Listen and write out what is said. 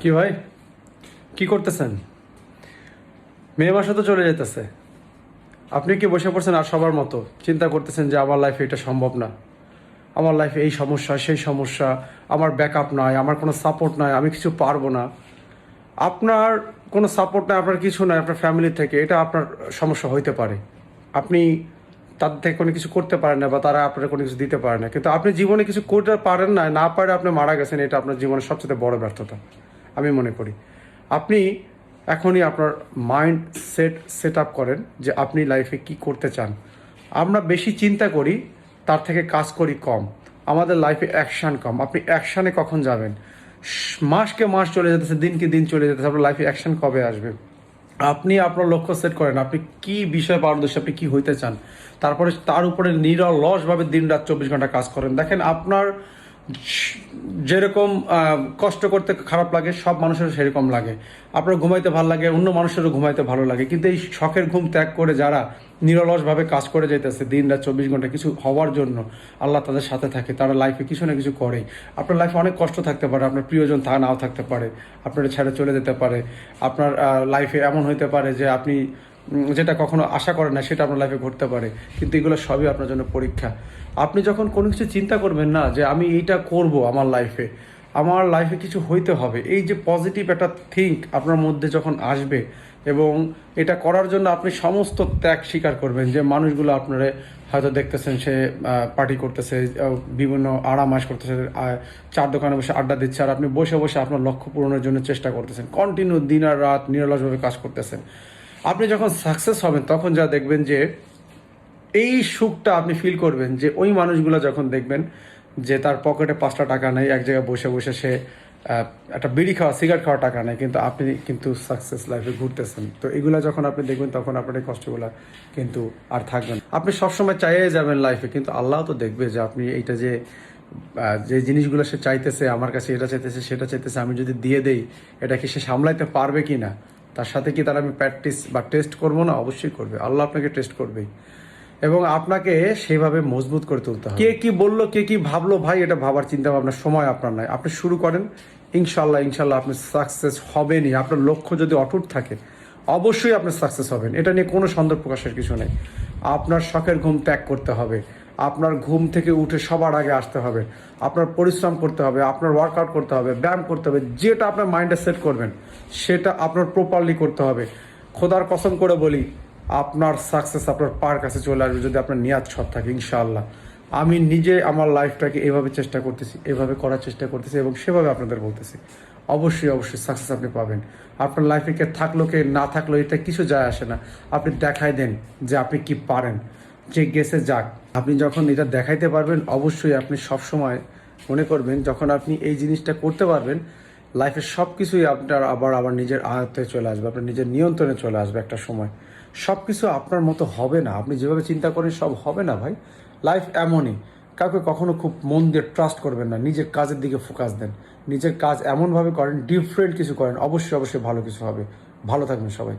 কি ভাই? কি করতেছেন? মে মাসে তো চলে যেতেছে আপনি কি বসে পড়ছেন আর সবার মতো? চিন্তা করতেছেন যে আমার লাইফে এটা সম্ভব না। আমার লাইফে এই সমস্যা, সেই সমস্যা, আমার ব্যাকআপ নাই, আমার কোনো সাপোর্ট নাই, আমি কিছু পারব না। আপনার কোনো সাপোর্ট নাই, আপনার কিছু নাই, আপনার ফ্যামিলি থেকে এটা আপনার সমস্যা হইতে পারে। আপনি তাদের থেকে কোনো কিছু করতে পারেন না বা তারা আপনার কোনো কিছু দিতে পারে না। কিন্তু আপনি জীবনে কিছু করতে পারেন না না পারে আপনি মারা গেছেন, এটা আপনার জীবনের সবচেয়ে বড় ব্যর্থতা। আমি মনে করি। আপনি এখনই আপনার মাইন্ড সেট সেট আপ করেন যে আপনি লাইফে কি করতে চান। আমরা বেশি চিন্তা করি, তার থেকে কাজ করি কম। আমাদের লাইফে অ্যাকশান কম। আপনি অ্যাকশানে কখন যাবেন? মাসকে মাস চলে যেতেছে, দিনকে দিন চলে যেতেছে, আপনার লাইফে অ্যাকশন কবে আসবে? আপনি আপনার লক্ষ্য সেট করেন, আপনি কি বিষয়ে পারদর্শী, আপনি কি হইতে চান? তারপরে তার উপরে নিরলসভাবে দিন রাত চব্বিশ ঘণ্টা কাজ করেন। দেখেন আপনার যেরকম কষ্ট করতে খারাপ লাগে, সব মানুষের সেরকম লাগে। আপনার ঘুমাইতে ভালো লাগে, অন্য মানুষেরও ঘুমাইতে ভালো লাগে। কিন্তু এই শখের ঘুম ত্যাগ করে যারা নিরলসভাবে কাজ করে যেতেছে দিন রাত চব্বিশ ঘণ্টা কিছু হওয়ার জন্য, আল্লাহ তাদের সাথে থাকে, তারা লাইফে কিছু না কিছু করে। আপনার লাইফে অনেক কষ্ট থাকতে পারে, আপনার প্রিয়জন তা নাও থাকতে পারে, আপনার ছেড়ে চলে যেতে পারে। আপনার লাইফে এমন হইতে পারে যে আপনি যেটা কখনো আশা করে না, সেটা আপনার লাইফে ঘটতে পারে। কিন্তু এগুলো সবই আপনার জন্য পরীক্ষা। আপনি যখন কোনো কিছু চিন্তা করবেন না যে আমি এইটা করব আমার লাইফে আমার লাইফে কিছু হইতে হবে। এই যে পজিটিভ একটা থিঙ্ক আপনার মধ্যে যখন আসবে এবং এটা করার জন্য আপনি সমস্ত ত্যাগ স্বীকার করবেন যে মানুষগুলো আপনারা হয়তো দেখতেছেন সে পার্টি করতেছে বিভিন্ন আরামাস করতেছে চার দোকানে বসে আড্ডা দিচ্ছে আর আপনি বসে বসে আপনার লক্ষ্য পূরণের জন্য চেষ্টা করতেছেন। কন্টিনিউ দিন আর রাত নিরলসভাবে কাজ করতেছেন। আপনি যখন সাকসেস হবেন, তখন যা দেখবেন যে এই সুখটা আপনি ফিল করবেন যে ওই মানুষগুলো যখন দেখবেন যে তার পকেটে পাঁচটা টাকা নেই, এক জায়গায় বসে বসে সে একটা বিড়ি খাওয়া সিগারেট খাওয়া টাকা নেই, কিন্তু আপনি কিন্তু সাকসেস লাইফে ঘুরতেছেন। তো এগুলো যখন আপনি দেখবেন, তখন আপনার এই কষ্টগুলো কিন্তু আর থাকবে না। আপনি সবসময় চাইয়ে যাবেন লাইফে কিন্তু আল্লাহ তো দেখবে যে আপনি এইটা যে যে জিনিসগুলো সে চাইতেছে, আমার কাছে এটা চাইতেছে, সেটা চাইতেছে, আমি যদি দিয়ে দেই, এটা কি সে সামলাইতে পারবে কি না তার সাথে কি তার আমি প্র্যাকটিস বা টেস্ট করব না? অবশ্যই করবে। আল্লাহ আপনাকে টেস্ট করবেই। এবং আপনাকে সেভাবে মজবুত করে তুলতে কে কি বলল, কে কি ভাবলো, ভাই, এটা ভাবার চিন্তা ভাবনার সময় আপনার নাই। আপনি শুরু করেন ইনশাল্লাহ ইনশাল্লাহ আপনি সাকসেস হবেনই। আপনার লক্ষ্য যদি অটুট থাকে, অবশ্যই আপনি সাকসেস হবেন। এটা নিয়ে কোনো সন্দেহ প্রকাশের কিছু নেই। আপনার শখের ঘুম ত্যাগ করতে হবে। আপনার ঘুম থেকে উঠে সবার আগে আসতে হবে। আপনার পরিশ্রম করতে হবে, আপনার ওয়ার্কআউট করতে হবে, ব্যায়াম করতে হবে, যেটা আপনার মাইন্ডে সেট করবেন, সেটা আপনার প্রপারলি করতে হবে। খোদার কসম করে বলি, আপনার সাকসেস আপনার পার কাছে চলে আসবে যদি আপনার নিয়াত সৎ থাকে, ইনশাআল্লাহ। আমি নিজে আমার লাইফটাকে এভাবে চেষ্টা করতেছি, এভাবে করার চেষ্টা করতেছি এবং সেভাবে আপনাদের বলতেছি। অবশ্যই অবশ্যই সাকসেস আপনি পাবেন। আপনার লাইফে কে থাকল, কে না থাকল, এটা কিছু যায় আসে না। আপনি দেখাই দেন যে আপনি কি পারেন। যে গেছে যাক। আপনি যখন এটা দেখাইতে পারবেন, অবশ্যই আপনি সবসময় মনে করবেন, যখন আপনি এই জিনিসটা করতে পারবেন লাইফের সব কিছুই আপনার আবার আবার নিজের আয়ত্তে চলে আসবে, আপনার নিজের নিয়ন্ত্রণে চলে আসবে একটা সময়। সব কিছু আপনার মতো হবে না। আপনি যেভাবে চিন্তা করেন, সব হবে না ভাই। লাইফ এমনই। কাউকে কখনো খুব মন দিয়ে ট্রাস্ট করবেন না। নিজের কাজের দিকে ফোকাস দেন। নিজের কাজ এমনভাবে করেন ডিফারেন্ট কিছু করেন। অবশ্যই অবশ্যই ভালো কিছু হবে। ভালো থাকবেন সবাই।